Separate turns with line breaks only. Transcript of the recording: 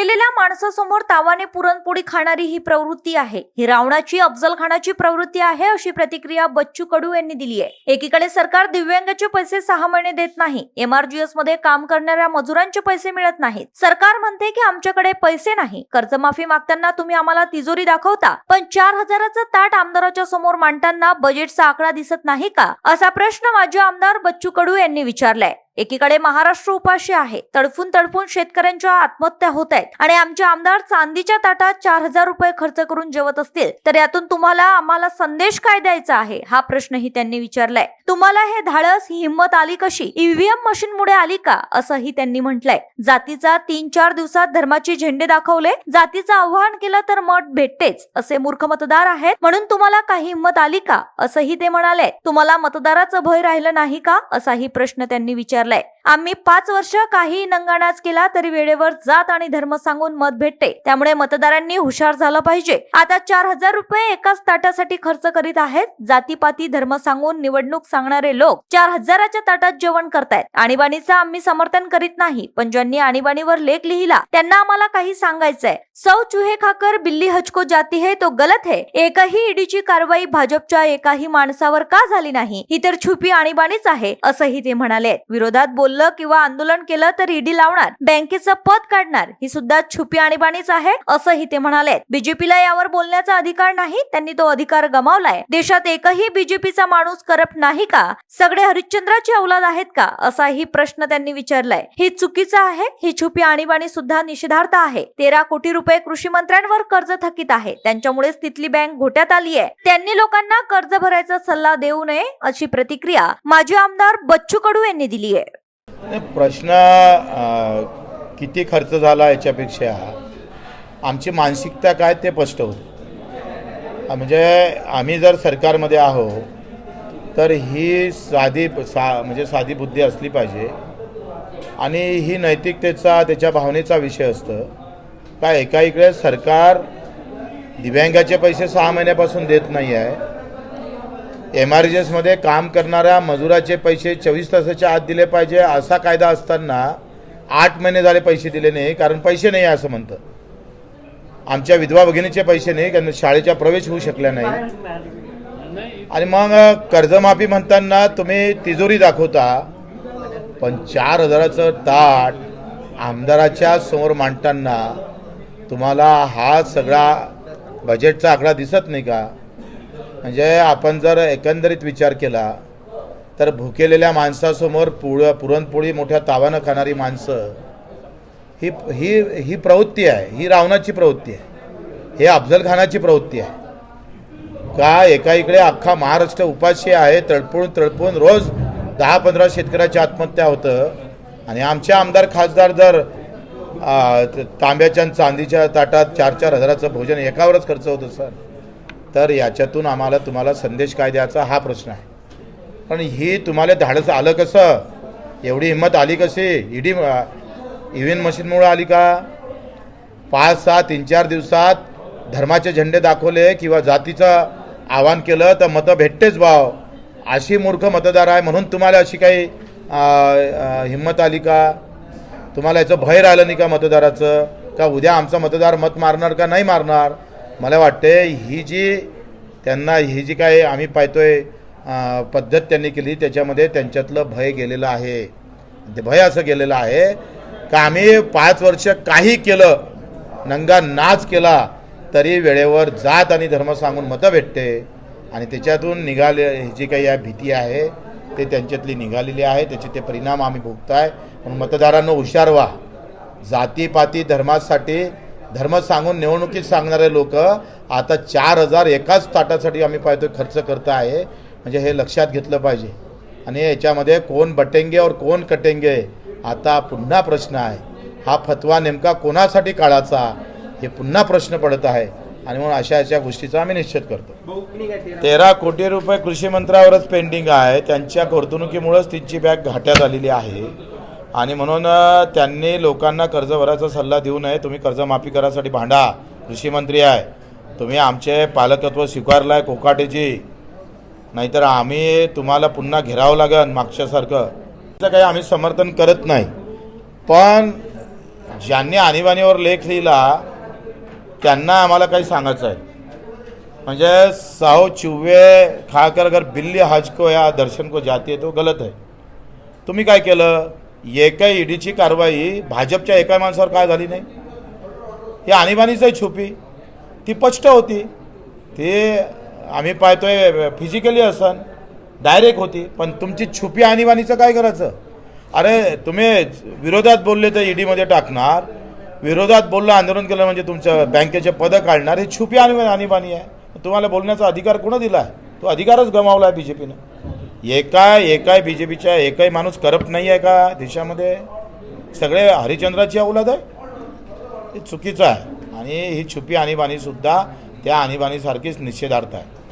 भुकेलेल्या माणसासमोर तावाने पुरणपोळी खाणारी ही प्रवृत्ती आहे. ही रावणाची अफजल खानाची प्रवृत्ती आहे अशी प्रतिक्रिया बच्चू कडू यांनी दिली आहे. एकीकडे सरकार दिव्यांगाचे पैसे सहा महिने देत नाही एमआरजीएसमध्ये काम करणाऱ्या मजुरांचे पैसे मिळत नाहीत. सरकार म्हणते की आमच्याकडे पैसे नाही. कर्जमाफी मागताना तुम्ही आम्हाला तिजोरी दाखवता पण चार हजाराचं ताट आमदाराच्या समोर मांडताना बजेटचा आकडा दिसत नाही का? असा प्रश्न माजी आमदार बच्चू कडू यांनी विचारलाय. एकीकडे महाराष्ट्र उपाशी आहे. तडफून तडफून शेतकऱ्यांच्या आत्महत्या होत आहेत आणि आमचे आमदार चांदीच्या ताटात चार हजार रुपये खर्च करून जेवत असतील तर यातून तुम्हाला आम्हाला संदेश काय द्यायचा आहे हा प्रश्नही त्यांनी विचारलाय. तुम्हाला हे धाडस ही हिंमत आली कशी? ईव्हीएम मशीन मुळे आली का? असंही त्यांनी म्हटलंय. जातीचा तीन चार दिवसात धर्माचे झेंडे दाखवले जातीचं आव्हान केलं तर मत भेटतेच असे मूर्ख मतदार आहेत. म्हणून तुम्हाला काही हिंमत आली का? असंही ते म्हणाले. तुम्हाला मतदाराचं भय राहिलं नाही का? असाही प्रश्न त्यांनी विचारलाय आम्ही पाच वर्ष काही नंगानाच केला तरी वेळेवर जात आणि धर्म सांगून मत भेटते. त्यामुळे मतदारांनी हुशार झालं पाहिजे. आता चार हजार रुपये एकाच ताटासाठी खर्च करीत आहेत. जातीपाती धर्म सांगून निवडणूक सांगणारे लोक चार हजाराच्या ताटात जेवण करतायत. आणीबाणीचं आम्ही समर्थन करीत नाही पण ज्यांनी आणीबाणीवर लेख लिहिला त्यांना आम्हाला काही सांगायचंय. सौ चुहे खाकर बिल्ली हचको जाती है तो गलत है. एकही ईडीची कारवाई भाजपच्या एकाही माणसावर का झाली नाही? ही तर छुपी आणीबाणीच आहे असंही ते म्हणाले विरोधात बोल बोललं किंवा आंदोलन केलं तर ईडी लावणार बँकेचं पद काढणार ही सुद्धा छुपी आणीबाणीच आहे असंही ते म्हणाले बीजेपीला यावर बोलण्याचा अधिकार नाही त्यांनी तो अधिकार गमावलाय. देशात एकही बीजेपीचा माणूस करप्ट नाही का? सगळे हरिश्चंद्राची औलाद आहेत का? असाही प्रश्न त्यांनी विचारलाय. हे चुकीचं आहे ही छुपी आणीबाणी सुद्धा निषेधार्थ आहे. तेरा कोटी रुपये कृषी मंत्र्यांवर कर्ज थकीत आहे. त्यांच्यामुळेच तिथली बँक घोट्यात आली आहे. त्यांनी लोकांना कर्ज भरायचा सल्ला देऊ नये अशी प्रतिक्रिया माजी आमदार बच्चू कडू यांनी दिली आहे.
प्रश्न किती खर्च झाला याच्यापेक्षा आमची मानसिकता काय ते स्पष्ट होते. म्हणजे आम्ही जर सरकारमध्ये आहो तर ही साधी सा म्हणजे साधी बुद्धी असली पाहिजे. आणि ही नैतिकतेचा त्याच्या भावनेचा विषय असतं. का एका इकडे सरकार दिव्यांगाचे पैसे सहा महिन्यापासून देत नाही आहे एम आर एसमध्ये काम करणाऱ्या मजुराचे पैसे चोवीस तासाच्या आत दिले पाहिजे असा कायदा असताना आठ महिने झाले पैसे दिले नाही कारण पैसे नाही आहे असं म्हणतं. आमच्या विधवा भगिनीचे पैसे नाही कारण शाळेच्या प्रवेश होऊ शकल्या नाही. आणि मग कर्जमाफी म्हणताना तुम्ही तिजोरी दाखवता पण चार हजाराचं ताट आमदाराच्या समोर मांडताना तुम्हाला हा सगळा बजेटचा आकडा दिसत नाही का? म्हणजे आपण जर एकंदरीत विचार केला तर भुकेलेल्या माणसासमोर पुळ पुरणपोळी मोठ्या तावानं खाणारी माणसं ही ही ही प्रवृत्ती आहे. ही रावणाची प्रवृत्ती आहे. हे अफजल खानाची प्रवृत्ती आहे. का एका इकडे अख्खा महाराष्ट्र उपाशी आहे तळपळून तळपळून रोज दहा पंधरा शेतकऱ्याची आत्महत्या होतं. आणि आमचे आमदार खासदार जर तांब्याच्या आणि चांदीच्या ताटात चार चार हजाराचं भोजन एकावरच खर्च होतं सर. तर याच्यातून आम्हाला तुम्हाला संदेश काय द्यायचा हा प्रश्न आहे. पण ही तुम्हाला धाडस आलं कसं? एवढी हिंमत आली कशी? ईडी इव्हीएम मशीनमुळे आली का? पाच सहा तीन चार दिवसात धर्माचे झेंडे दाखवले किंवा जातीचं आवाहन केलं तर मतं भेटतेच भाव. अशी मूर्ख मतदार आहे म्हणून तुम्हाला अशी काही हिंमत आली का? तुम्हाला याचं भय राहिलं नाही का मतदाराचं? का उद्या आमचा मतदार मत मारणार का नाही मारणार? मला वाटते ही जी त्यांना ही जी काय आम्ही पाहतोय पद्धत त्यांनी केली त्याच्यामध्ये त्यांच्यातलं भय गेलेलं आहे. ते भय असं गेलेलं आहे का आम्ही पाच वर्ष काही केलं नंगा नाच केला तरी वेळेवर जात आणि धर्म सांगून मतं भेटते आणि त्याच्यातून निघाले ही जी काही या भीती आहे ते त्यांच्यातली निघालेली आहे त्याचे ते परिणाम आम्ही भोगताय. म्हणून मतदारांना हुशार व्हा. जातीपाती धर्मासाठी धर्म सांगून निवडणुकीत सांगणारे लोक आता चार हजार एकाच ताटासाठी आम्ही पाहतो खर्च करत आहे. म्हणजे हे लक्षात घेतलं पाहिजे. आणि याच्यामध्ये कोण बटेंगे और कोण कटेंगे आता पुन्हा प्रश्न आहे. हा फतवा नेमका कोणासाठी काढायचा हे पुन्हा प्रश्न पडत आहे. आणि म्हणून अशा अशा गोष्टीचा आम्ही निश्चित करतो. तेरा कोटी रुपये कृषी मंत्र्यावरच पेंडिंग आहे. त्यांच्या गुंतवणुकीमुळेच तिची बॅग घाट्यात आलेली आहे. आणि म्हणून त्यांनी लोकांना कर्ज भरायचा सल्ला देऊ नये. तुम्ही कर्जमाफी करासाठी भांडा. कृषीमंत्री आहे. तुम्ही आमचे पालकत्व स्वीकारलं आहे कोकाटेची. नाहीतर आम्ही तुम्हाला पुन्हा घेरावं लागेल मागच्यासारखं. त्याचं काही आम्ही समर्थन करत नाही. पण ज्यांनी आणीबाणीवर लेख लिहिला त्यांना आम्हाला काही सांगायचं आहे. म्हणजे साहो चिव्वे खाकर अगर बिल्ली हज को या दर्शन को जाती है तो गलत आहे. तुम्ही काय केलं? एकाही ईडीची कारवाई भाजपच्या एका माणसावर काय झाली नाही? ही आणीबाणीच आहे छुपी. ती स्पष्ट होती. ती आम्ही पाहतोय फिजिकली असन डायरेक्ट होती. पण तुमची छुपी आणीबाणीचं काय करायचं? अरे तुम्ही विरोधात बोलले तर ईडीमध्ये टाकणार. विरोधात बोललं आंदोलन केलं म्हणजे तुमचं बँकेचे पदं काढणार. ही छुपी आणि आणीबाणी आहे. तुम्हाला बोलण्याचा अधिकार कोणं दिला आहे तो अधिकारच गमावला आहे बी जे पीनं एकाय एकाय बी जे पीच्या एकही माणूस करप्ट नाही आहे का देशामध्ये? सगळे हरिचंद्राची औलाद आहे. हे चुकीचं आहे. आणि ही छुपी आणीबाणीसुद्धा त्या आणीबाणीसारखीच निषेधार्थ आहे.